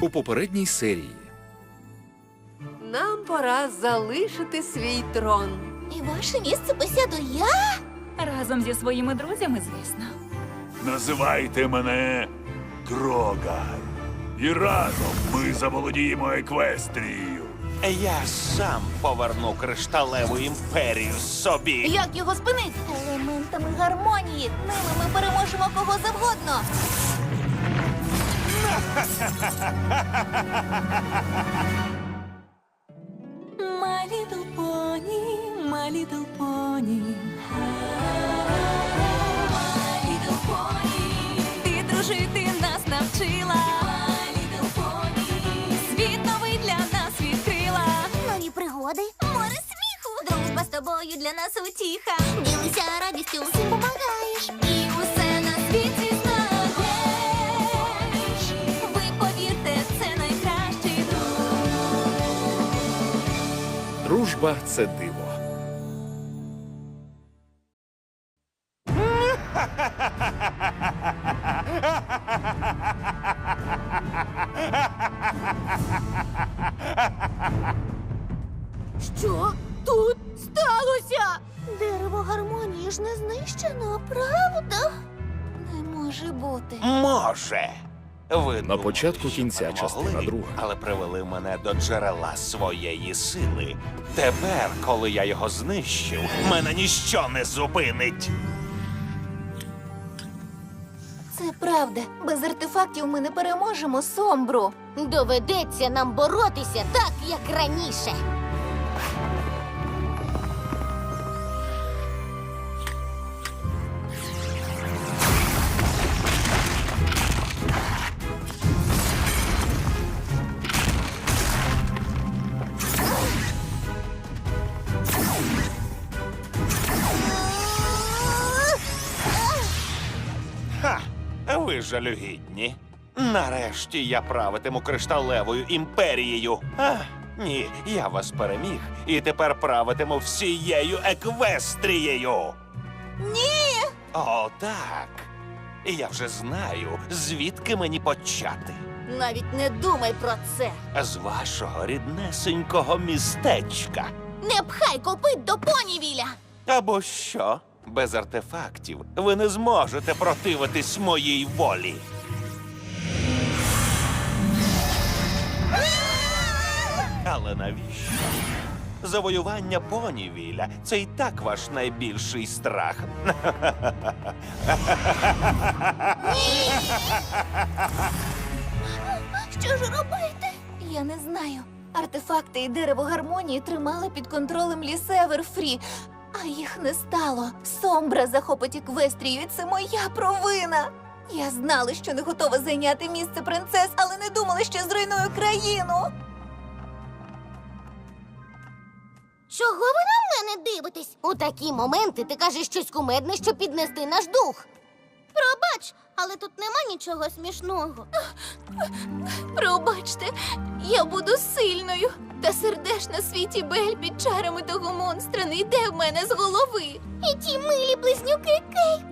У попередній серії Нам пора залишити свій трон. І ваше місце посяду я? Разом зі своїми друзями, звісно. Називайте мене Дрогар. І разом ми заволодіємо Еквестрією. Я сам поверну кришталеву імперію собі. Як його спинити? Елементами гармонії. Ними ми переможемо кого завгодно. My little pony, my little pony. My little pony. Ти дружити нас навчила. My little pony. Світ новий для нас відкрила. Нові пригоди, море сміху. Дружба з тобою для нас утіха. Ділися радістю, всім помагаєш. Дружба це диво. Що тут сталося? Дерево гармонії ж не знищено, правда? Не може бути. Може. Ви На початку кінця частина друга. але привели мене до джерела своєї сили. Тепер, коли я його знищив, мене ніщо не зупинить. Це правда. Без артефактів ми не переможемо Сомбру. Доведеться нам боротися так, як раніше. Ви жалюгідні. Нарешті я правитиму кришталевою імперією. А, ні, я вас переміг і тепер правитиму всією еквестрією. Ні! О, так. Я вже знаю, звідки мені почати. Навіть не думай про це. З вашого ріднесенького містечка. Не пхай копит до понівіля. Або що? Без артефактів ви не зможете противитись моїй волі. Але навіщо? Завоювання понівіля це і так ваш найбільший страх. Що ж робити? Я не знаю. Артефакти і дерево гармонії тримали під контролем лісевер Фрі, а їх не стало. Сомбра захопить Еквестрію, і це моя провина. Я знала, що не готова зайняти місце принцес, але не думала, що зруйную країну. Чого ви на мене дивитесь? У такі моменти ти кажеш щось кумедне, щоб піднести наш дух. Пробач, але тут нема нічого смішного. Пробачте, я буду сильною. Та сердешна світі Бель під чарами того монстра не йде в мене з голови. І ті милі близнюки Кейк,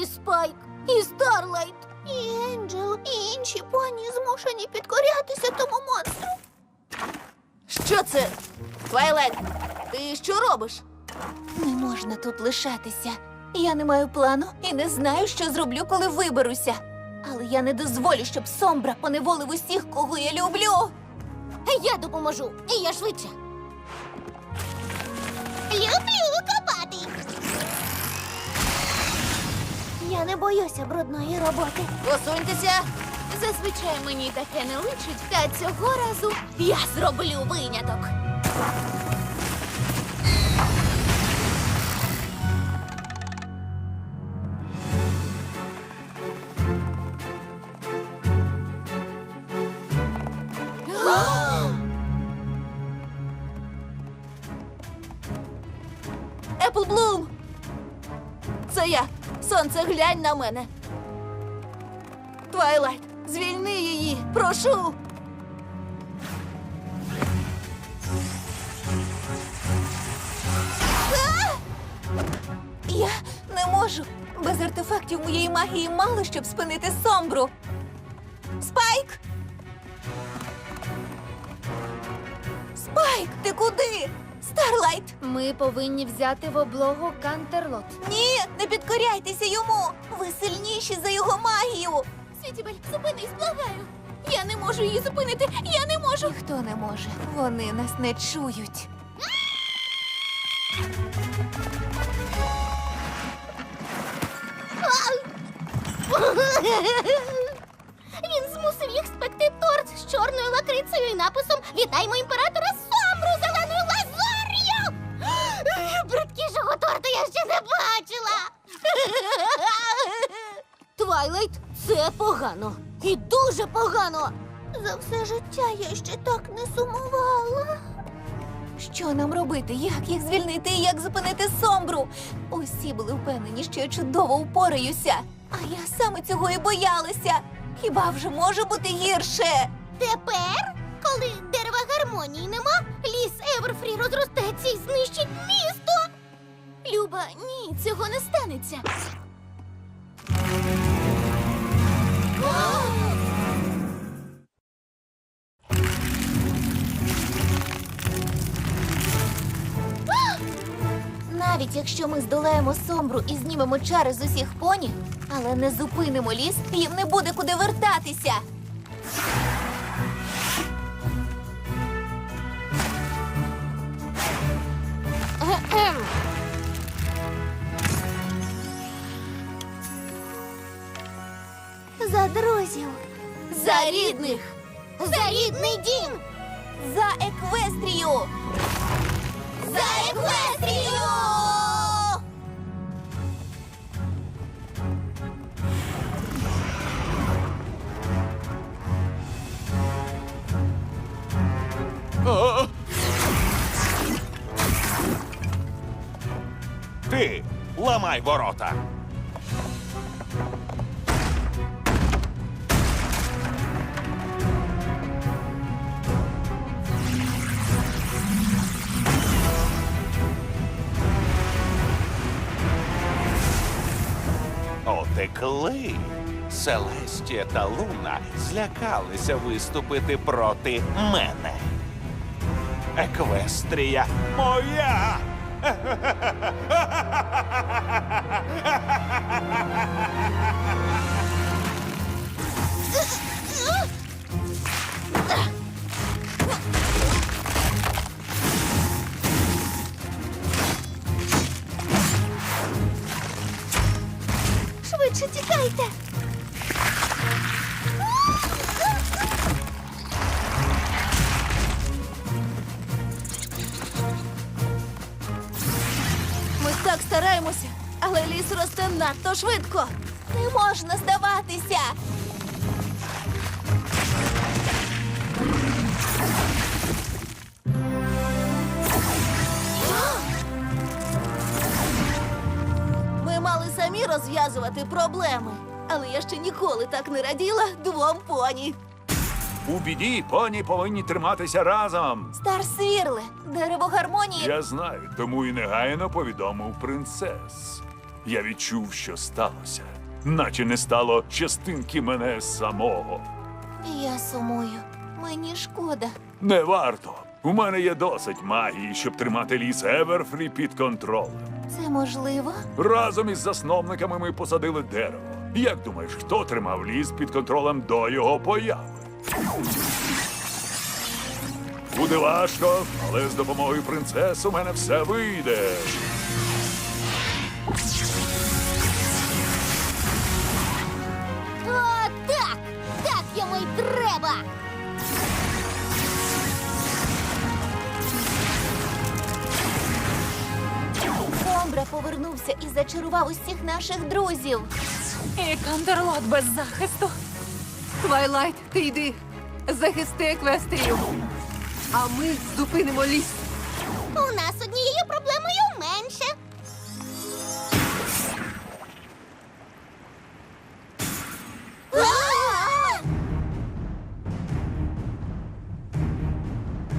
і Спайк, і Старлайт. І Енджел, і інші поні змушені підкорятися тому монстру. Що це? Твайлайт, ти що робиш? Не можна тут лишатися. Я не маю плану і не знаю, що зроблю, коли виберуся. Але я не дозволю, щоб Сомбра поневолив усіх, кого я люблю. Я допоможу, я швидше. Люблю копати. Я не боюся брудної роботи. Посуньтеся. Зазвичай мені таке не личить, та цього разу я зроблю виняток. глянь на мене. Твайлайт, звільни її. Прошу. А! Я не можу. Без артефактів моєї магії мало щоб спинити Сомбру. Спайк! Спайк, ти куди? Старлайт! Ми повинні взяти в облогу Кантерлот. Ні, не підкоряйтеся йому! Ви сильніші за його магію! Світібель, зупинись, благаю. Я не можу її зупинити. Я не можу. Ніхто не може. Вони нас не чують. Він змусив їх спекти торт з чорною лакрицею і написом Вітаємо імператора Твайлайт, це погано. І дуже погано. За все життя я ще так не сумувала. Що нам робити? Як їх звільнити і як зупинити сомбру? Усі були впевнені, що я чудово упораюся. А я саме цього і боялася. Хіба вже може бути гірше? Тепер, коли дерева гармонії нема, ліс Еверфрі розростеться і знищить місто. Люба, ні, цього не станеться. Навіть якщо ми здолаємо сомбру і знімемо чари з усіх поні, але не зупинимо ліс, їм не буде куди вертатися. За За рідних! За рідний дім! За еквестрію! За еквестрію! Ти ламай ворота. Отекли. Селестія та Луна злякалися виступити проти мене. Еквестрія моя! Швидше тікайте. Розв'язувати проблеми. Але я ще ніколи так не раділа двом поні. У біді поні повинні триматися разом. Стар свірле, дерево гармонії. Я знаю, тому і негайно повідомив принцес. Я відчув, що сталося, наче не стало частинки мене самого. Я сумую. Мені шкода. Не варто. У мене є досить магії, щоб тримати ліс Еверфрі під контролем. Це можливо? Разом із засновниками ми посадили дерево. Як думаєш, хто тримав ліс під контролем до його появи? Буде важко, але з допомогою принцес у мене все вийде. Повернувся і зачарував усіх наших друзів. І Кандерлот без захисту. Твайлайт, ти йди. Захисти еквестрію. А ми зупинимо ліс. У нас однією проблемою менше.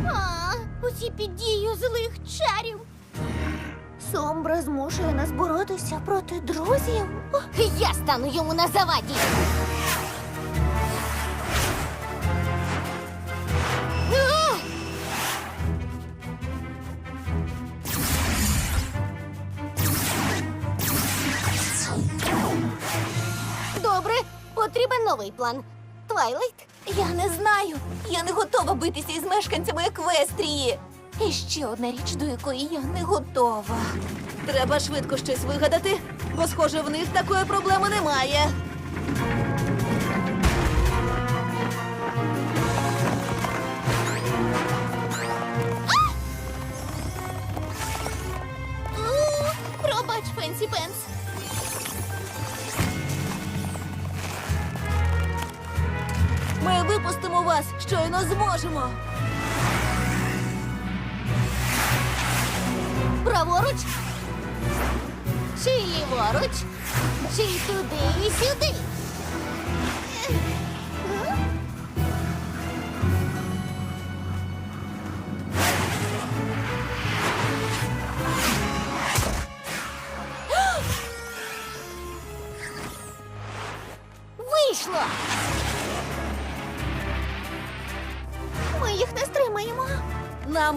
А, усі під дією злих чарів. Сомбра змушує нас боротися проти друзів. Я стану йому на заваді. Добре, потрібен новий план. Твайлайт? Я не знаю. Я не готова битися із мешканцями еквестрії. І ще одна річ, до якої я не готова. Треба швидко щось вигадати, бо, схоже, в них такої проблеми немає. Пробач, Фенсі Пенс. Ми випустимо вас, щойно зможемо. Праворуч. Чи ліворуч, чи туди і сюди.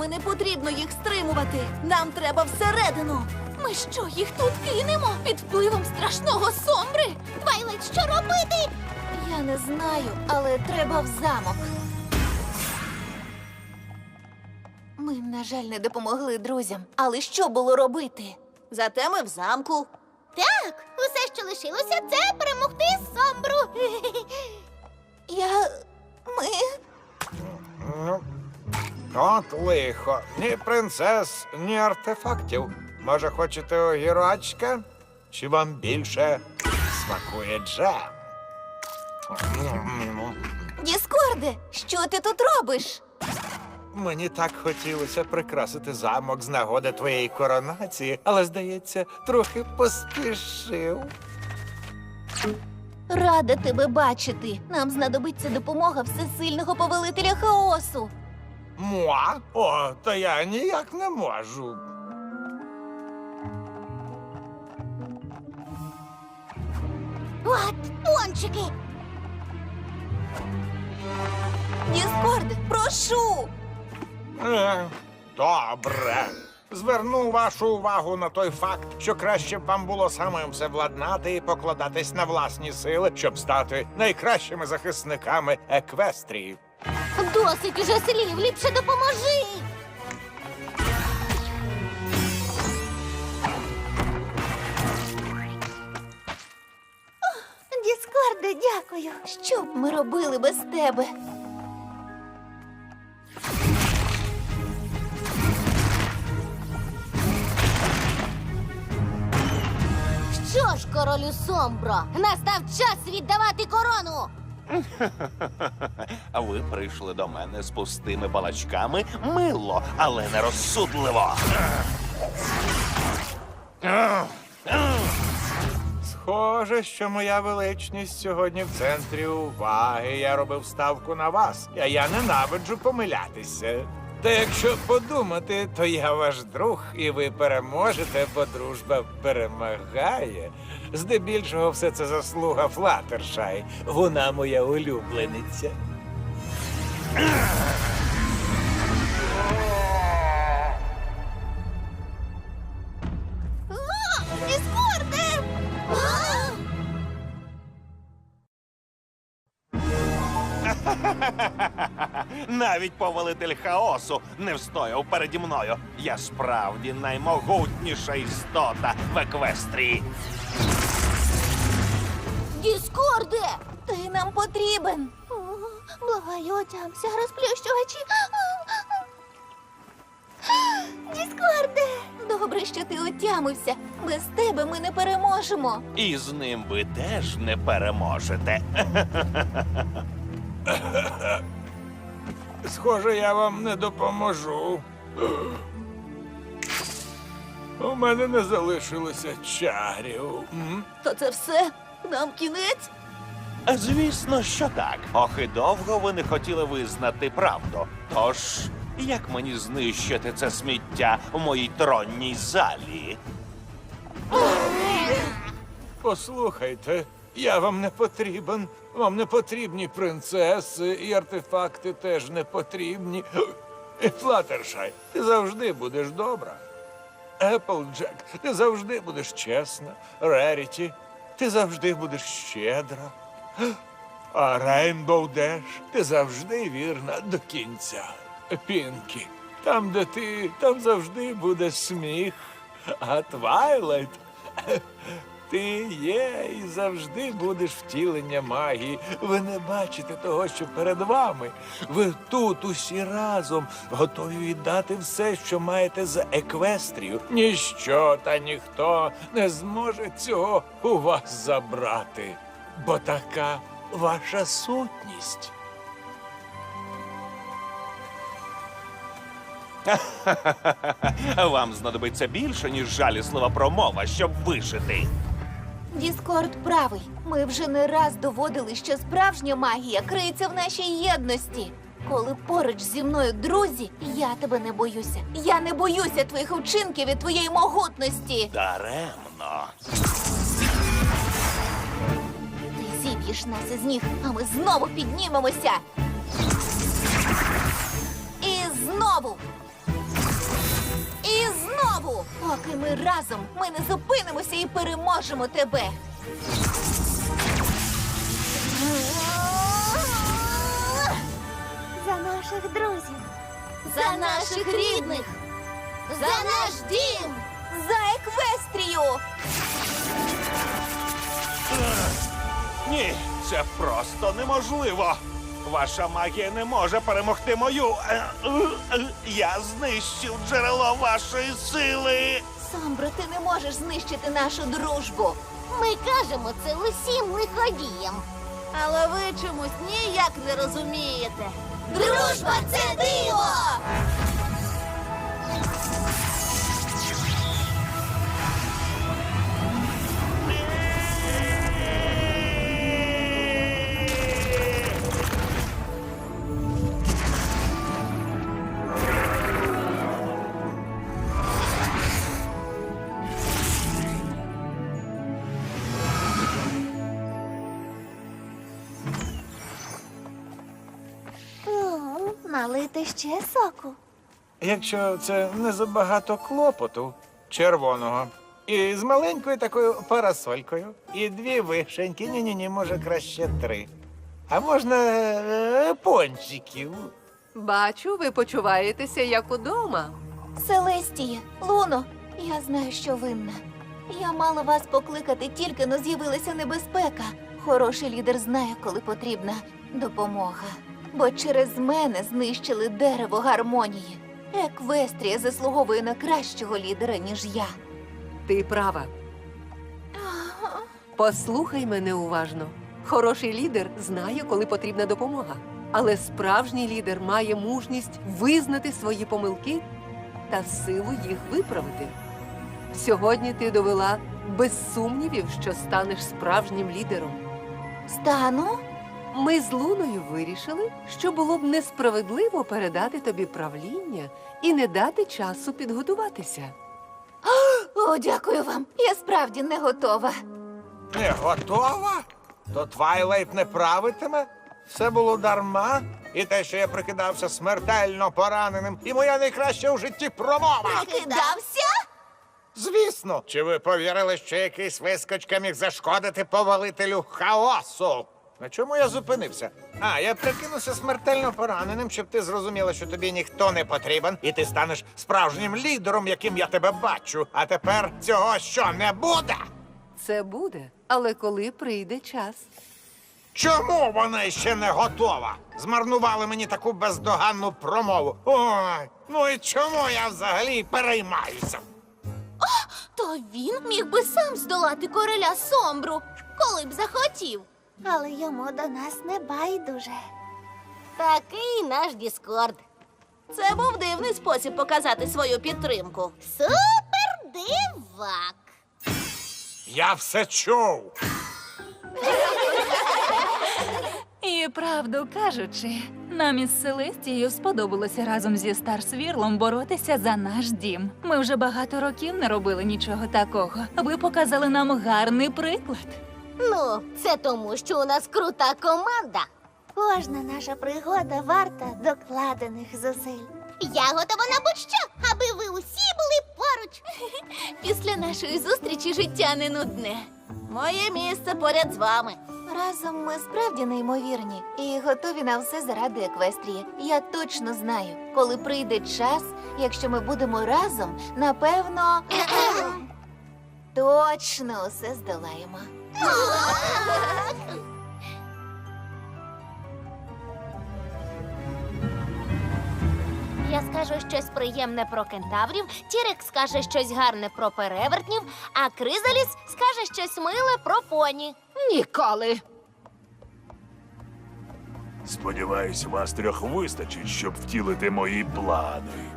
Нам і не потрібно їх стримувати. Нам треба всередину. Ми що, їх тут кинемо під впливом страшного сомбри? Твайлайт, що робити? Я не знаю, але треба в замок. Ми, на жаль, не допомогли друзям. Але що було робити? Зате ми в замку. Так, усе, що лишилося, це перемогти Сомбру. От лихо. Ні принцес, ні артефактів. Може, хочете огірочка? Чи вам більше смакує джем? Діскорде, що ти тут робиш? Мені так хотілося прикрасити замок з нагоди твоєї коронації, але, здається, трохи поспішив. Рада тебе бачити. Нам знадобиться допомога всесильного повелителя хаосу. Муа? О, то я ніяк не можу. От, пончики. Діскорде, прошу! Е, Добре. Зверну вашу увагу на той факт, що краще б вам було самим все владнати і покладатись на власні сили, щоб стати найкращими захисниками Еквестрії. Досить уже слів, ліпше допоможи. Діскорде, дякую. Що б ми робили без тебе? Що ж, королю Сомбро, настав час віддавати корону. А ви прийшли до мене з пустими балачками мило, але не розсудливо. Схоже, що моя величність сьогодні в центрі уваги. Я робив ставку на вас, а я ненавиджу помилятися. Та якщо подумати, то я ваш друг, і ви переможете, бо дружба перемагає. Здебільшого все це заслуга Флатершай. Вона моя улюблениця. Навіть повелитель хаосу не встояв переді мною. Я справді наймогутніша істота в Еквестрії. Діскорде! Ти нам потрібен. О, Благаю, отямся, розплющувачі. Діскорде! Добре, що ти отямився. Без тебе ми не переможемо. І з ним ви теж не переможете. Схоже, я вам не допоможу. У мене не залишилося чарів. М? То це все? Нам кінець? Звісно, що так. Ох, і довго ви не хотіли визнати правду. Тож, як мені знищити це сміття в моїй тронній залі? Послухайте, я вам не потрібен. Вам не потрібні принцеси, і артефакти теж не потрібні. І Флатершай, ти завжди будеш добра. Еплджек, ти завжди будеш чесна. Реріті, ти завжди будеш щедра. А Рейнбоу Деш, ти завжди вірна до кінця. Пінкі, там, де ти, там завжди буде сміх. А Твайлайт, ти є і завжди будеш втілення магії. Ви не бачите того, що перед вами. Ви тут усі разом готові віддати все, що маєте за еквестрію. Ніщо та ніхто не зможе цього у вас забрати, бо така ваша сутність. Вам знадобиться більше, ніж жаліслива промова, щоб вижити. Діскорд правий. Ми вже не раз доводили, що справжня магія криється в нашій єдності. Коли поруч зі мною друзі, я тебе не боюся. Я не боюся твоїх вчинків і твоєї могутності. Даремно. Ти зіб'єш нас із ніг, а ми знову піднімемося. І знову. Знову. Поки ми разом, ми не зупинимося і переможемо тебе. За наших друзів. За наших рідних, За наш дім. за еквестрію. Ні, це просто неможливо. Ваша магія не може перемогти мою. Е, е, е, Я знищив джерело вашої сили. Сомбро, ти не можеш знищити нашу дружбу. Ми кажемо це усім лиходіям. Але ви чомусь ніяк не розумієте. Дружба це диво! Налити ще соку. Якщо це не забагато клопоту червоного. І з маленькою такою парасолькою. І дві вишеньки. Ні-ні, ні, може краще три. А можна е, пончиків. Бачу, ви почуваєтеся як удома. Селестія, Луно, я знаю, що винна. Я мала вас покликати тільки но з'явилася небезпека. Хороший лідер знає, коли потрібна допомога. Бо через мене знищили дерево гармонії. Еквестрія заслуговує на кращого лідера, ніж я. Ти права. Послухай мене уважно. Хороший лідер знає, коли потрібна допомога. Але справжній лідер має мужність визнати свої помилки та силу їх виправити. Сьогодні ти довела без сумнівів, що станеш справжнім лідером. Стану? Ми з Луною вирішили, що було б несправедливо передати тобі правління і не дати часу підготуватися. О, дякую вам. Я справді не готова. Не готова? То Твайлайт не правитиме? Все було дарма? І те, що я прикидався смертельно пораненим, і моя найкраща у житті промова. Кидався? Звісно. Чи ви повірили, що якийсь вискочка міг зашкодити повелителю хаосу? На чому я зупинився? А, я прикинувся смертельно пораненим, щоб ти зрозуміла, що тобі ніхто не потрібен, і ти станеш справжнім лідером, яким я тебе бачу. А тепер цього що не буде? Це буде, але коли прийде час. Чому вона ще не готова? Змарнували мені таку бездоганну промову. Ой, ну і чому я взагалі переймаюся? То він міг би сам здолати короля Сомбру, коли б захотів. Але йому до нас не байдуже. Такий наш Діскорд. Це був дивний спосіб показати свою підтримку. Супер дивак. Я все чув. І правду кажучи, нам із Селестією сподобалося разом зі Старсвірлом боротися за наш дім. Ми вже багато років не робили нічого такого. Ви показали нам гарний приклад. Ну, це тому, що у нас крута команда. Кожна наша пригода варта докладених зусиль. Я готова на будь-що, аби ви усі були поруч. Після нашої зустрічі життя не нудне. Моє місце поряд з вами. Разом ми справді неймовірні і готові на все заради еквестрії. Я точно знаю, коли прийде час, якщо ми будемо разом, напевно. Точно усе здолаємо. Я скажу щось приємне про кентаврів, Тірек скаже щось гарне про перевертнів, а Кризаліс скаже щось миле про поні. Ніколи. Сподіваюсь, вас трьох вистачить, щоб втілити мої плани.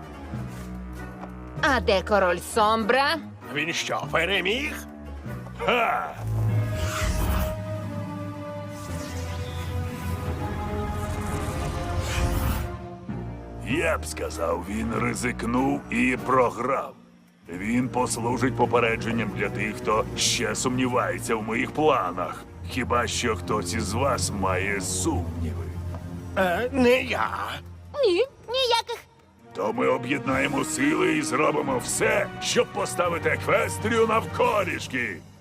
А де король Сомбра? Він що, переміг? Ха! Я б сказав, він ризикнув і програв. Він послужить попередженням для тих, хто ще сумнівається в моїх планах. Хіба що хтось із вас має сумніви. Е, не я. Ні, ніяких. То ми об'єднаємо сили і зробимо все, щоб поставити еквестрію навколішки.